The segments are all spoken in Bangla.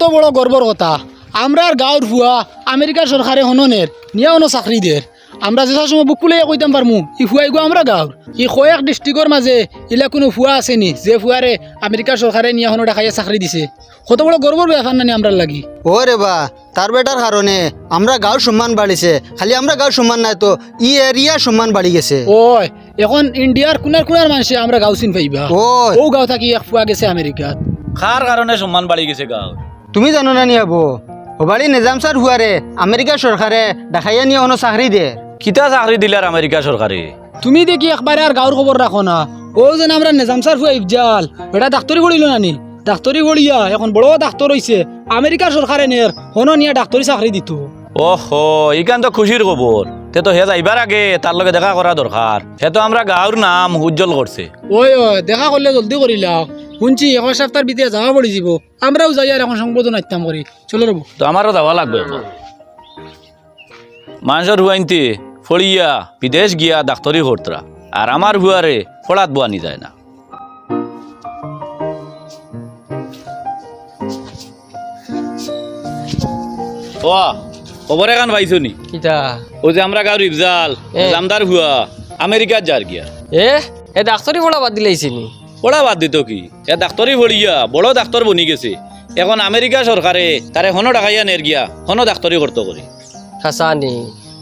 কত বড় গর্বর কথা। আমরার গাঁৱৰ ভুয়া আমেরিকার সরকারে হননের নিয়া হনো চাকরি দের আমরা যে সময় বুক কুলে কইতাম পারমু ই ফুয়াই গো আমরা গাঁৱৰ। ই কয়েক ডিস্ট্রিক্টর মাঝে ইলা কোনো ফুয়া আছে নি? যে ফুয়ারে আমেরিকার সরকারে নিয়া হনো দেখাইয়া চাকরি দিছে। কত বড় গর্বর ব্যাপার নানি আমরার লাগি। ও রে বা তার বেটার কারণে আমরা গাঁর সম্মান বাড়িছে খালি আমরা গাঁর সম্মান নাই তো ই এরিয়া সম্মান বাড়ি গেছে। ওই এখন ইন্ডিয়ার কোনার কোনার মানুষে আমরা গাঁও চিন পাইবা। ও গাঁও থাকি এক ফুয়া গেছে আমেরিকাত খার কারণে সম্মান বাড়ি গেছে গাঁও তুমি জানো না নি হব হবাড়ি নিজাম স্যার হুয়ারে আমেরিকা সরকারে দেখাইয়া নিয়ে হনো চাকরি দে। কিতা চাকরি দিলার আমেরিকা সরকারে তুমি দেখি একবারে আর গাঁৱৰ খবর রাখো না। ও যেন আমরা নিজাম স্যার ফুয়া ইফজাল। এটা ডাক্তারি পড়িল নানি ডাক্তারি পড়িয়া এখন বড় ডাক্তার হইছে আমেরিকার সরকারে নের হনো নিয়া ডাক্তারি চাকরি দিত। ওহো ইখান তো খুশির খবর তে তো হে যাইবার আগে তার লগে দেখা করা দরকার হে তো আমরা গাঁর নাম উজ্জ্বল করছে ওই ওই দেখা করলে জলদি করিলাও শুনছি এক সপ্তাহের ভিতরে যাওয়া পড়ি যাব। আমরাও যাই আর এখন সংবোধন আত্যাম করি চলো রব তো আমারও যাওয়া লাগবে এখন। মানুষের হুয়াইনতে ফড়িয়া বিদেশ গিয়া ডাক্তারি করতরা আর আমার হুয়ারে ফড়াত বোয়ানি যায় না। ও খবর এখান পাইছো নি? কিতা? ও যে আমরা গাঁর ইফজাল। জামদার হুয়া আমেরিকার যার গিয়া। এ এ ডাক্তারি পড়া বাদ দিলাইছি নি পড়া বাদ দিত কি? এ ডাক্তারি পড়িয়া বড় ডাক্তার বনি গেছে। এখন আমেরিকা সরকারে তারে হনো ডাকাইয়া নের গিয়া হনো ডাক্তারি করতে করে হাসানি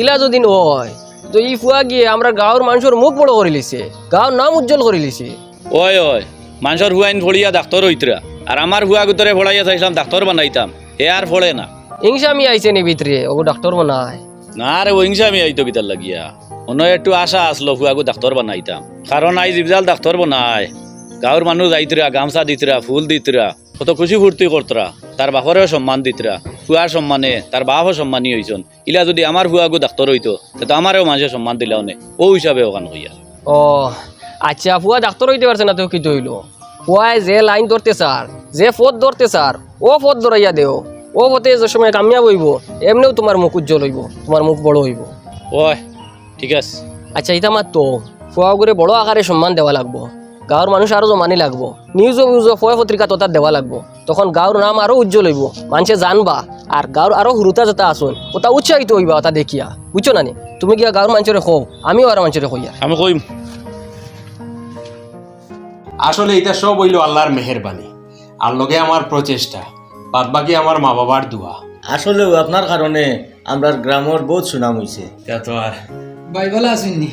ইলা যদি নয় তো ই ফুয়া গিয়ে আমরা গাঁৱৰ মানুষের মুখ বড় করে লিছে গাঁৱৰ নাম উজ্জ্বল করে লিছে। ওই ওই মানুষের হুয়াইন ফড়িয়া ডাক্তার হইতরা আর আমার হুয়া গুতরে ফড়াইয়া চাইছিলাম ডাক্তার বানাইতাম এ আর ফড়ে না। ইংসামি আইছে নি ভিতরে ও ডাক্তার বানায় না রে ও হিংসা আমি আইতো কিতার লাগিয়া। অন্য একটু আশা আসলো হুয়াগু ডাক্তার বানাইতাম কারণ আই জিবজাল ডাক্তার বানায় গাঁৱৰ মানুহ যাইতরা গামছা দিতরা ফুল দিতরা কত খুশি ফুর্তি করতরা তার বাপরেও সম্মান দিতরা হুয়ার সম্মানে তার বাপও সম্মানী হইছন ইলা যদি আমার হুয়াগু ডাক্তার হইতো তো আমারও মাঝে সম্মান দিলাও নে ও হিসাবে ওখান হইয়া ও আচ্ছা ফুয়া ডাক্তার হইতে পারছে না তো কি হইল? ফুয়ায় যে লাইন ধরতে স্যার যে পথ ধরতে স্যার ও পথ ধরাইয়া দেও ও পথে যে সময় কামিয়াব হইব এমনিও তোমার মুখ উজ্জ্বল হইব তোমার মুখ বড় হইব। ওই ঠিক আছে। আচ্ছা ইতা মাত্র ফুয়া করে বড় আকারে সম্মান দেওয়া লাগবো। গাঁৱৰ মানুষ আরও জমানি লাগবো। নিউজ নিউজ ফয় পত্রিকা তো তার দেওয়া লাগবো। তখন গাঁৱৰ নাম আরও উজ্জ্বল হইব। মানুষে জানবা আর গাঁৱৰ আরও হুরুতা যেটা আসুন ওটা উৎসাহিত হইবা ওটা দেখিয়া। বুঝছ নানি তুমি গিয়া গাঁৱৰ মানুষের কও? আমিও আর মানুষের কইয়া। আমি কইম। আসলে এটা সব হইল আল্লাহর মেহেরবানি। আর লগে আমার প্রচেষ্টা। বাদ বাকি আমার মা বাবার দোয়া। আসলেও আপনার কারণে আমরা গ্রামের বহুত সুনাম হয়েছে তা তো আর ভাই ভালো আছেন নি?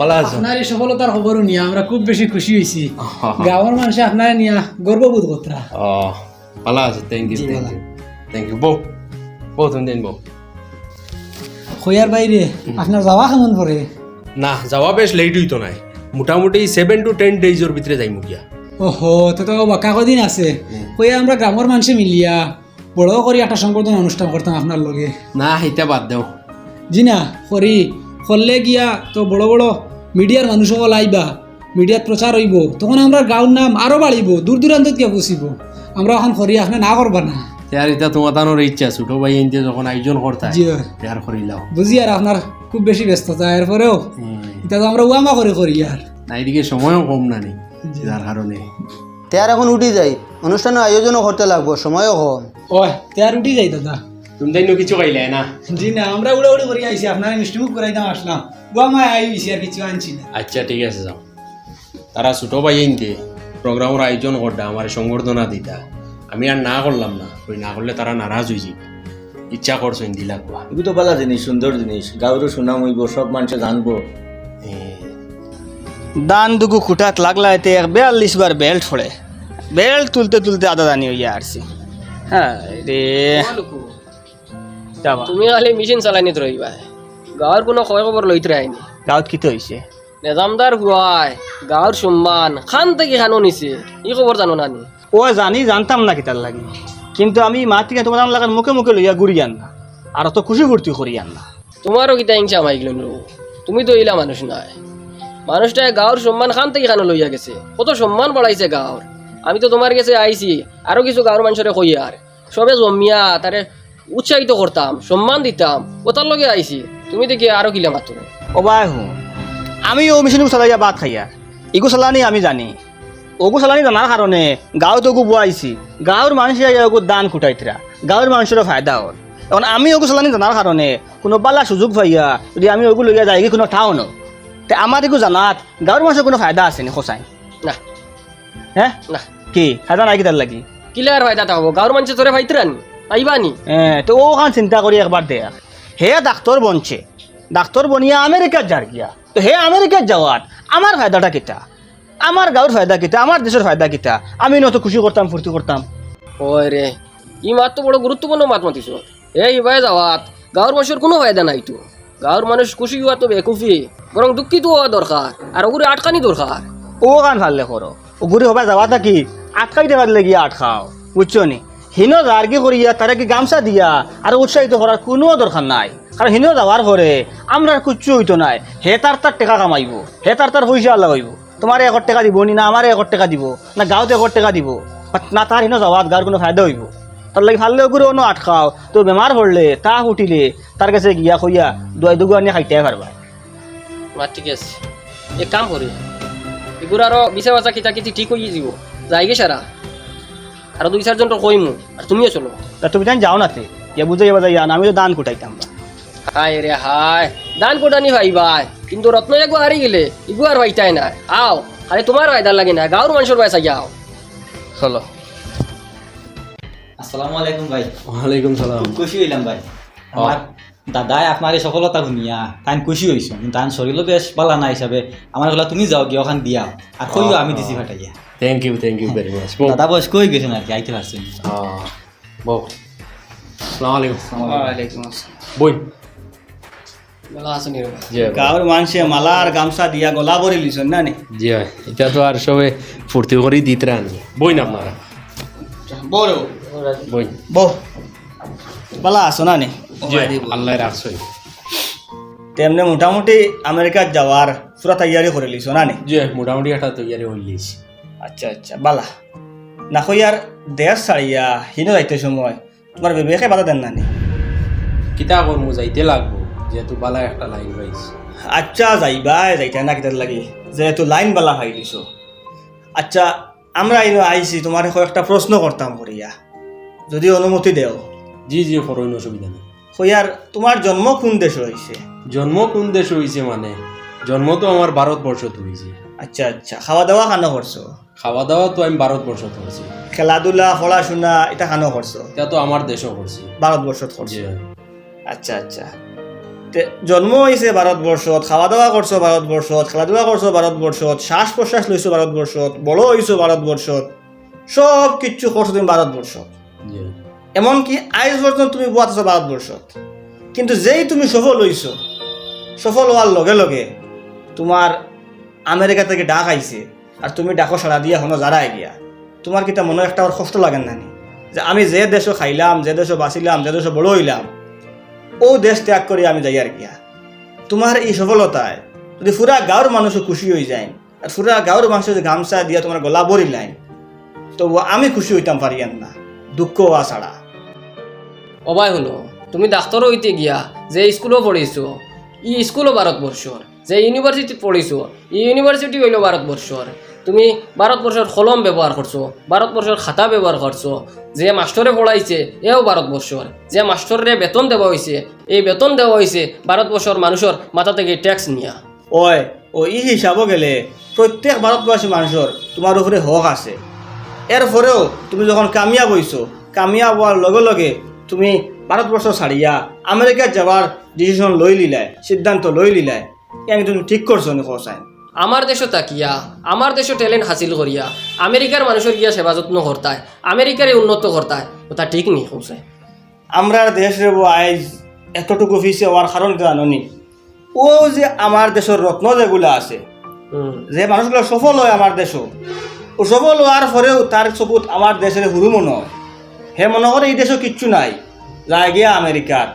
ভালো আছো আপনার এই সফলতার খবর নিয়ে আমরা খুব বেশি খুশি হয়েছি। গাঁৱৰ মানুষে আপনার নিয়ে গর্ববোধ করতরা। ও ভালো আছো thank you thank you thank you বউ বউ তুমি দিন বউ। খৈয়ার বাইরে আপনার যাওয়া কেমন পরে? না যাওয়া বেশ লেট হইতো নাই। মোটামুটি সেভেন টু টেন ডেজের ভিতরে যাই মুখিয়া ওহো তো তো বাকা কদিন আছে। আমরা গ্রামের মানুষে মিলিয়া বড় করে একটা সংবর্ধনা অনুষ্ঠান করতাম আপনার লগে। না সেইটা বাদ দেও। জি না করি করলে গিয়া তো বড় বড় মিডিয়ার মানুষ সকল আইবা মিডিয়াত প্রচার হইব তখন আমরা গাঁৱৰ নাম আরও বাড়িব দূর দূরান্তত গিয়া পৌঁছিব আমরা এখন করি আপনি না করবা না আর এটা তোমার তানোর ইচ্ছা ছোট ভাই এনতে যখন আয়োজন করতে জি। তার করিলাও বুঝি আর আপনার খুব বেশি ব্যস্ততা এরপরেও এটা তো আমরা উয়ামা করে করি আর না এদিকে সময়ও কম না নি যার কারণে তে এখন উঠি যাই অনুষ্ঠানের আয়োজনও করতে লাগবো সময়ও কম ওই তেয়ার উঠি যাই দাদা তুমি তাই কিছু খাইলে না। জি না আমরা উড়ে উড়ে করে আইছি আপনার মিষ্টিমুখ করাইতাম আসলাম। উয়ামায় আইছি আর কিছু আনছি না। আচ্ছা ঠিক আছে যাও। তারা ছোট ভাই এনতে প্রোগ্রামের আয়োজন করটা আমার সংবর্ধনা দিতা আমি আর না করলাম না ওই না করলে তারা নারাজ হয়ে যাবে ইচ্ছা করছ দিলা কোয়া এগুলো তো ভালো জিনিস সুন্দর জিনিস। গাঁৱৰো সুনাম হইব সব মানুষে জানব। দান দুগু খুঁটাত লাগলা এতে এক বিয়াল্লিশ বার বেল্ট ফোড়ে। বেল্ট তুলতে তুলতে আদা দানি হইয়া আসছি হ্যাঁ রে। যাবা। তুমি খালি মেশিন চালাই নিত রইবা গাঁৱৰ কোনো খয় খবর লইতে আইনি গাঁৱত কি হয়েছে নেজামদার হুয়ায় গাঁৱৰ সম্মান খান থেকে খানো নিছে। ই খবর জানো না নি ও জানি জানতাম না কিতার লাগি। কিন্তু আমি মা থেকে তোমার লাগার মুখে মুখে লইয়া ঘুরি আন না। আর তো খুশি ফুর্তি করি আন না। তোমারও কিতা হিংসা মাইগল তুমি তো ইলা মানুষ নাই। মানুষটা গাঁৱৰ সম্মান খান থেকে খানো লইয়া গেছে। কত সম্মান বাড়াইছে গাঁৱৰ? আমি তো তোমার কাছে আইছি আরও কিছু গাঁৱৰ মানুষরে কই আর সবে জমিয়া তারে উৎসাহিত করতাম সম্মান দিতাম। ও তার লগে আইছি। তুমি দেখি আরও কিলা ও বাই হু। আমি ও মেশিন চালাইয়া ভাত খাইয়া। ইগু চালানি আমি জানি। ওগু চালানি জানার কারণে গাঁৱত ওগু বুয়াইছি গাঁৱৰ মানুহে ওগু দান কুটাইতরা। গাঁৱৰ মানুষেরও ফায়দা হল। এখন আমি ওগু চালানি জানার কারণে কোনো বালা সুযোগ পাইয়া যদি আমি ওগু লইয়া যাই কোনো ঠাও ন। তে আমার এগু জানাত গাঁৱৰ মানুষের কোনো ফায়দা আছে নি সঁচাই? না। হ্যাঁ না। কি? ফায়দা নাই কি তার লাগি? কিলার ফায়দা থাকব গাঁর মানুষে তোরে ফাইতরানি পাইবানি হ্যাঁ তো ওখান চিন্তা করি একবার দেখ হে ডাক্তার বনছে। ডাক্তার বনিয়া আমেরিকার যার গিয়া। তো হে আমেরিকার যাওয়ার আমার ফায়দাটা কিতা আমার গাঁর ফায়দা কিতা আমার দেশের ফায়দা কিতা আমি নত খুশি করতাম ফুর্তি করতাম ওই রে ই মাত তো বড় গুরুত্বপূর্ণ মাত মাতিছ। এই ভাই যাওয়াত গাঁর মানুষের কোনো ফায়দা নাই তো। গাঁর মানুষ খুশি হওয়া তো বেকুফি বরং দুঃখিত হওয়া দরকার আর ওগুলো আটকানি দরকার ও কান ফাললে করো ও ঘুরি হবা যাওয়া থাকি আটকাইতে পারলে গিয়া আটকাও। বুঝছ নি? হিনো জার্গি করিয়া তারা কি গামছা দিয়া আর উৎসাহিত করার কোনো দরকার নাই। কারণ হিনো যাওয়ার পরে আমরা কুচ্ছু হইতো নাই। হে তার তার টাকা কামাইব। হে তার তার পয়সা লাগাইব তোমার এক টাকা দিব নি না আমার এক টাকা দিব। না গাঁৱত এক টাকা দিব। না তার হিনো যাওয়াত গাঁর কোনো ফায়দা হইব। তার লাগি ফাললে ওগুলো অন্য আটকাও। তো বেমার পড়লে তা উঠিলে তার কাছে গিয়া কইয়া দুয়াই দুগু আনিয়া খাইতে পারবা ঠিক আছে। এক কাম করি এগুলো আরও বিচা বাচা কিতা কিতি ঠিক হয়ে যাব। যাই গে সারা আর দুই চারজন তো কইমু। আর তুমিও চলো। তা তুমি জানি যাও না তে ইয়া বুঝে যাবা যাই আমি তো দান কুটাইতাম। বা। হায় রে হায় দান কোটানি ভাই ভাই। কিন্তু রত্ন একবার হারি গেলে ইগু আর ভাইটাই না। আও আরে তোমার ভাইদার লাগে না গাঁর মানুষের ভাই সাইয়া আও। চলো। আসসালামু আলাইকুম ভাই। ওয়ালাইকুম সালাম। খুশি হইলাম ভাই। আমার দাদাই আপনার এই সফলতা শুনিয়া তাই খুশি হয়েছো কিন্তু তান শরীরও বেশ বালা না হিসাবে। আমার তুমি যাও গিয়ে ওখান দিয়া। আর কইও আমি দিছি ফাটাইয়া thank you thank you very much দাদা বয়স কই গেছেন আর কি আইতে পারছেন বউ আসসালামু আলাইকুম ওয়ালাইকুম আসসালাম বই ভালো আছো নি গাঁৱৰ মানুহে মালা আৰু গামছা দিয়া গলা ভৰি লিছন না নি জি এটা তো আর সবে ফুর্তি করে দিতে রানি বই না বই বালা আছো না নি জি আল্লাহ রাখছই তেমনি মোটামুটি আমেরিকাত যাওয়ার পুরা তৈয়ারি করে লিছ না নি জি মোটামুটি একটা তৈয়ারি হইলিস আচ্ছা আচ্ছা বালা। না কইয়ার দেশ ছাড়িয়া হিনো যাইতে সময় তোমার বিবেকে বাধা দেন না নি কিতা করমু যাইতে লাগবো যেহেতু বালা একটা লাইন পাইছি। আচ্ছা যাইবাই যাইতে না কিতার লাগি। যেহেতু লাইন বালা খাই দিছ। আচ্ছা আমরা ইনো আইছি তোমার কয়েকটা প্রশ্ন করতাম করিয়া যদি অনুমতি দেও। জি জি করইন অসুবিধা নেই। কইয়ার তোমার জন্ম কোন দেশ হয়েছে জন্ম কোন দেশ হয়েছে মানে? জন্ম তো আমার ভারতবর্ষত হয়েছে আচ্ছা আচ্ছা খাওয়া দাওয়া খানো করছ খাওয়া দাওয়া তো আমি ভারতবর্ষত করছি। খেলাধুলা পড়াশোনা এটা খানো করছ? এটা তো আমার দেশও করছি। ভারতবর্ষত করছ? আচ্ছা আচ্ছা। তে জন্ম হয়েছে ভারতবর্ষত খাওয়া দাওয়া করছ ভারতবর্ষত খেলাধুলা করছ ভারতবর্ষত শ্বাস প্রশ্বাস লইছো ভারতবর্ষত বড় হইছো ভারতবর্ষত সব কিছু করছ তুমি ভারতবর্ষত। এমনকি আইজ পর্যন্ত তুমি বুয়াত আছো ভারতবর্ষত। কিন্তু যেই তুমি সফল হইছো সফল হওয়ার লগে লগে তোমার আমেরিকা থেকে ডাক আইছে আর তুমি ডাকো সাড়া দিয়া হনো যারাই গিয়া তোমার কিতা মনে একটা আর কষ্ট লাগেন নানি। যে আমি যে দেশও খাইলাম, যে দেশও বাঁচিলাম, যে দেশও বড় হইলাম ও দেশ ত্যাগ করে আমি যাই আর গিয়া। তোমার এই সফলতায় যদি পুরা গাঁৱৰ মানুষও খুশি হয়ে যায় আর পুরা গাঁৱৰ মানুষ যদি গামছা দিয়া তোমার গলা ভরি লাইন তো আমি খুশি হইতাম পারিয়ান না দুঃখ হওয়া ছাড়া। অবাই হলো তুমি ডাক্তারও হইতে গিয়া যে স্কুলও পড়িছো ই স্কুলও ভারতবর্ষর যে ইউনিভার্সিটিত পড়িছো ই ইউনিভার্সিটি হইল ভারতবর্ষর তুমি ভারতবর্ষের কলম ব্যবহার করছ ভারতবর্ষের খাতা ব্যবহার করছ যে মাস্টরে পড়াইছে এও ভারতবর্ষর যে মাস্টরে বেতন দেওয়া হয়েছে এই বেতন দেওয়া হয়েছে ভারতবর্ষর মানুষের মাথা থেকে ট্যাক্স নিয়া। ওই ও ই হিসাব গেলে প্রত্যেক ভারতবাসী মানুষের তোমার উপরে হক আছে। এর পরেও তুমি যখন কামিয়াব হইছো কামিয়াব হওয়ার লগে লগে তুমি ভারতবর্ষ ছাড়িয়া আমেরিকাত যাবার ডিসিশন লই লিলাই, সিদ্ধান্ত লই লিলাই। ইয়ানি তুমি ঠিক করছ নি কোসাই আমার দেশও তাকিয়া আমার দেশও ট্যালেন্ট হাসিল করিয়া আমেরিকার মানুষের গিয়া সেবা যত্ন করতায় আমেরিকারে উন্নত করতায় ওটা ঠিক নেই কৌশায় আমরা দেশের আইজ এতটুকু ফিসে হওয়ার কারণ জানি ও যে আমার দেশের রত্ন যেগুলো আছে যে মানুষগুলো সফল হয় আমার দেশও ও সফল হওয়ার পরেও তার চকুত আমার দেশের হুরুমো নয় হে মনে করে এই দেশও কিচ্ছু নাই যায় গিয়া আমেরিকার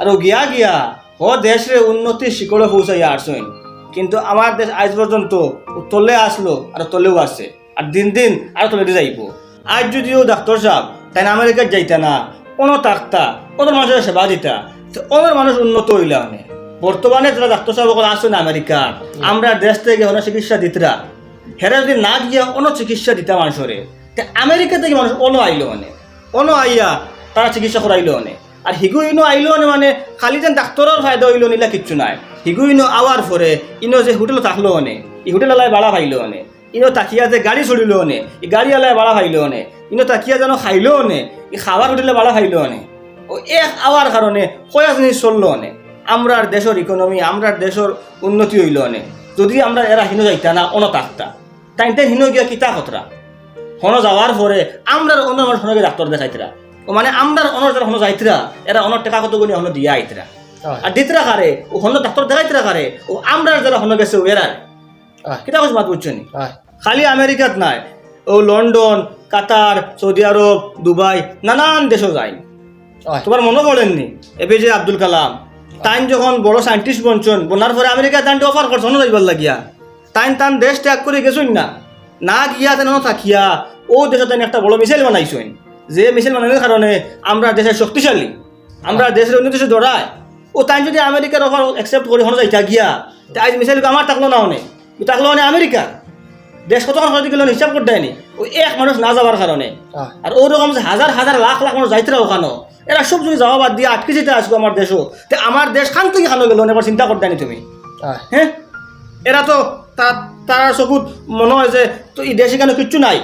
আর গিয়া গিয়া ও দেশের উন্নতি শিকড়ে পৌঁছাইয়া আসছেন কিন্তু আমার দেশ আজ পর্যন্ত তলে আসলো আর তলেও আসছে আর দিন দিন আর তলে যাইব। আজ যদিও ডাক্তার সাহেব তাই না আমেরিকার যাইতা না, কোনো তাকতা কোনো মানুষের সেবা দিতা অনেক মানুষ উন্নত হইলা অনেক বর্তমানে যারা ডাক্তার সাহেব আসছেন আমেরিকার আমরা দেশ থেকে অনেক চিকিৎসা দিতরা। হেরা যদি না গিয়া অন্য চিকিৎসা দিতা মানুষরে, তে আমেরিকা থেকে মানুষ অন আইলো মানে। অন আইয়া তারা চিকিৎসা করাইলো মানে। আর হিগু ইনো আইলো মানে মানে খালি যেন ডাক্তরের ফায়দা হইল নিলা কিচ্ছু নাই। হিগু ইনো আওয়ার পরে ইনো যে হোটেল থাকল অনে, ই হোটেল আলাই বাড়া পাইলো মানে ইনো তাকিয়া যে গাড়ি চলিলো মানে ই গাড়ি আলাই বাড়া পাইলো মানে ইনো তাকিয়া যেন খাইলো অনে, ই খাবার হোটেলে বাড়া পাইলো অনে। ও এক আওয়ার কারণে কয়া জিনিস চলল অনে, আমরার দেশের ইকোনমি আমরার দেশের উন্নতি হইল মানে যদি আমরা এরা হিনো যাইতা না, অন তাকতা। তাই তাই হিনো গিয়া কিতা খতরা? হন যাওয়ার পরে আমরার অন্য হনকে ডাক্তার দেখাইতরা। ও মানে আমরার অনর যারা হন যাইতরা, এরা অনর টাকা কত গুনি হন দিয়া আইতরা। আর দিতরা কারে ও হন ডাক্তার দেখাইতরা কারে ও আমরার যারা হন গেছে। কিতা মাত বুঝছেন খালি আমেরিকাত নাই ও London Qatar Saudi Arab Dubai নানান দেশও যায়। তোমার মনে পড়েননি এপিজে আব্দুল কালাম তাইন যখন বড় সায়েন্টিস্ট বনছেন বনার পরে আমেরিকা তাইনটি অফার করছেন যাইবার লাগিয়া। তাইন তান দেশ ত্যাগ করে গেছুন না। না গিয়া তেন থাকিয়া ও দেশে তাইন একটা বড় মিসাইল বানাইছেন যে মিসাইল বানানোর কারণে আমরা দেশের শক্তিশালী আমরা দেশের অন্য দেশে দৌড়ায় ও তাই যদি আমেরিকার অফার অ্যাকসেপ্ট করে হন যাইতা গিয়া আজ মিসাইল আমার থাকল না অনে? থাকল অনে আমেরিকা দেশ কতক্ষণ হয়তো গেল হিসাব করতে হয়নি। ও এক মানুষ না যাবার কারণে। আর ওরকম হাজার হাজার লাখ লাখ মানুষ যাইতে ওখানো এরা সব যদি যাওয়া বাদ দিয়ে আটকে যেতে আসব আমার দেশও তে আমার দেশ খান থেকে খানো গেল এবার চিন্তা করতে নি তুমি। হ্যাঁ? এরা তো তার তার চকুত মনে হয় যে তো এই দেশে কেন কিচ্ছু নাই?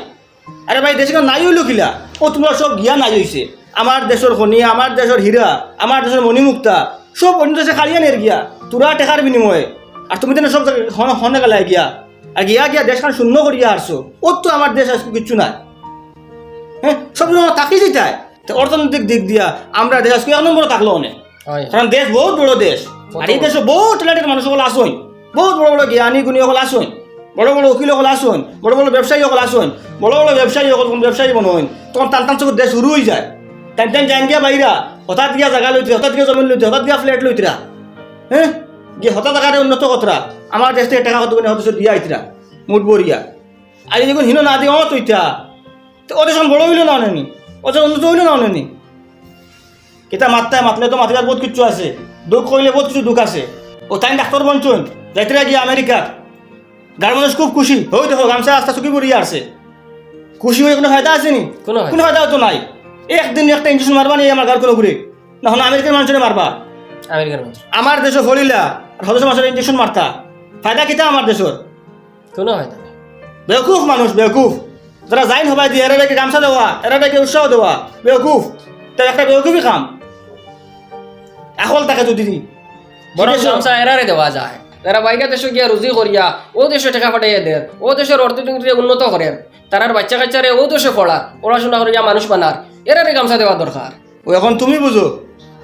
আরে ভাই দেশে কেন নাই হইল কিলা? ও তোমার সব জ্ঞান নাই হয়েছে আমার দেশের খনি আমার দেশের হীরা আমার দেশের মণিমুক্তা সব অন্য দেশে খালিয়া নের গিয়া। তোরা টেকার বিনিময়ে। আর তুমি তেনে সব হনে গেলা গিয়া। আর গিয়া গিয়া দেশখান শূন্য করিয়া আসছো ওর তো আমার দেশ আজকে কিচ্ছু নাই। হ্যাঁ সব সময় তাকি যেটায় তো অর্থনৈতিক দিক দিয়া আমরা দেশ আজকে এক নম্বরে থাকল অনেক কারণ দেশ বহুত বড় দেশ। আর এই দেশে বহুত ট্যালেন্টেড মানুষ সকল আসুন বহুত বড় বড় জ্ঞানী গুণী সকল আসুন বড় বড় উকিল সকল আসুন বড় বড় ব্যবসায়ী সকল আসুন বড় বড় ব্যবসায়ী সকল ব্যবসায়ী বনুন তখন টান টান চকুর দেশ শুরু হয়ে যায়। টান টান যাইন গিয়া বাইরা হঠাৎ গিয়া জায়গা লইতে হঠাৎ গিয়া জমিন লইতে হঠাৎ গিয়া ফ্ল্যাট লইতরা হ্যাঁ গিয়ে হঠাৎ আকারে উন্নত কতরা আমার দেশ থেকে টাকা কত হতো দিয়া আইতরা মুঠ বরিয়া আর যখন হিনো না দিয়ে অত ইতা তো ওদের সব বড় হইল না অনেনি ওদের উন্নত হইল না অনেনি কেতা মাত্রায় মাতলে তো বহুত কিছু আছে। দুঃখ কইলে বহুত কিছু দুঃখ আছে। ও তাই ডাক্তার বঞ্চন যাইতে গিয়ে আমেরিকা গার মানুষ খুব খুশি। হই দেখো গামছা আস্তা চুকি পড়িয়ে আসছে খুশি হয়ে কোনো ফায়দা আছে নি? কোনো ফায়দা কোনো ফায়দা তো নাই। একদিন একটা ইঞ্জেকশন মারবা নি আমার গার কোনো ঘুরে। না হলে আমেরিকার মানুষের মারবা। আমেরিকার মানুষ। আমার দেশে ফলিলা আর সদস্য মানুষের ইঞ্জেকশন মারতা। ফায়দা কিতা আমার দেশের? কোনো হয় না বেকুফ মানুষ বেকুফ যারা যাইন হবাই দিয়ে এরাটাকে গামছা দেওয়া এরাটাকে উৎসাহ দেওয়া বেকুফ তার একটা বেকুফই কাম এখন তাকে যদি জিজ্ঞেস- গামছা এরারে দেওয়া যায়। তারা বাইকা দেশে গিয়া রুজি করিয়া ও দেশে টাকা পাঠাইয়া দেয় ও দেশের অর্থনীতি উন্নত করেন। তারার বাচ্চা কাচ্চারে ও দেশে পড়া পড়াশোনা করিয়া মানুষ বানার। এরারে গামছা দেওয়া দরকার। ও এখন তুমি বুঝো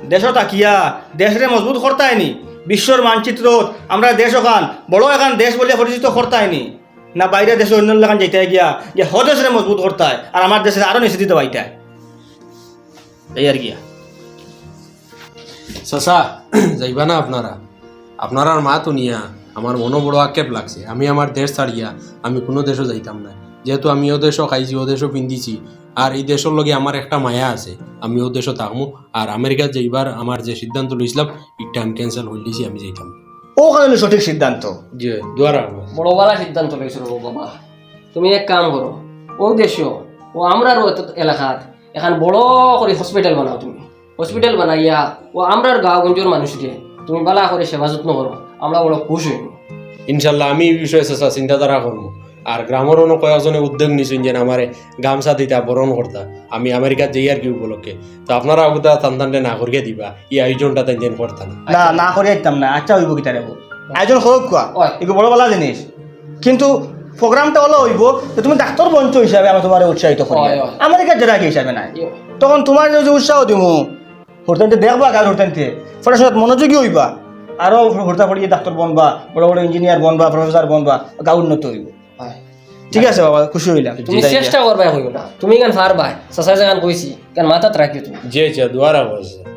দেশ তাকিয়া দেশরে মজবুত করতায়নি। বিশ্বর মানচিত্র আমরা দেশ ওখান বড় এখান দেশ বলে পরিচিত করতায়নি। না বাইরে দেশে অন্য এলাকান যেতে গিয়া যে হ দেশরে মজবুত করতায় আর আমার দেশে আরও নিচে দিতে এই আর গিয়া। চাচা যাইবা না আপনারা। আপনার আর মা তো নিয়া আমার মনো বড় আক্ষেপ লাগছে। আমি আমার দেশ ছাড়িয়া আমি কোনো দেশও যাইতাম না। যেহেতু আমি ও দেশও খাইছি ও দেশও পিন্ধিছি আর এই দেশের লগে আমার একটা মায়া আছে। আমি ও দেশও থাকমু আর আমেরিকা যাইবার আমার যে সিদ্ধান্ত লইছিলাম এটা আমি ক্যান্সেল হইলিছি আমি যাইতাম ও কারণে সঠিক সিদ্ধান্ত। যে দুয়ারা বড় বালা সিদ্ধান্ত লইছিল ও বাবা। তুমি এক কাম করো ও দেশও ও আমরার এলাকাত এখন বড় করে হসপিটাল বানাও তুমি। হসপিটাল বানাইয়া ও আমরার গাঁও গঞ্জের মানুষকে তুমি বালা করে সেবা যত্ন করো আমরা বড় খুশ হইব ইনশাল্লাহ আমি এই বিষয়ে চেষ্টা চিন্তাধারা করব আর গ্রামের অন্য কয়েকজনে উদ্যোগ নিছেন যে আমারে গামছা দিতা বরণ করতা। আমি আমেরিকাত যাই আর কি উপলক্ষে। তো আপনারা ওগুতা টান টানটে না করিয়ে দিবা এই আয়োজনটা তেন যেন করতা না। না না করে একদম না আচ্ছা হইব কিতা রেব আয়োজন হোক কোয়া। এগুলো বড় বলা জিনিস কিন্তু প্রোগ্রামটা হলো হইব যে তুমি ডাক্তার বঞ্চ হিসাবে আমি তোমার উৎসাহিত করি হয়, হয়। কি হিসাবে নাই? তখন তোমার যে উৎসাহ দিমু হরতানতে দেখবা কাজ হরতানতে পড়াশোনাত মনোযোগী হইবা। আরও হরতা পড়িয়ে ডাক্তার বনবা বড় বড় ইঞ্জিনিয়ার বনবা প্রফেসর বনবা গা উন্নত হইব। ঠিক আছে বাবা খুশি হইলাম। তুমি চেষ্টা করবাই হইব না। তুমি কেন পারবাই সাসার গান কইছি কেন মাথাত রাখিও তুমি। জি যে দুয়ারা বসে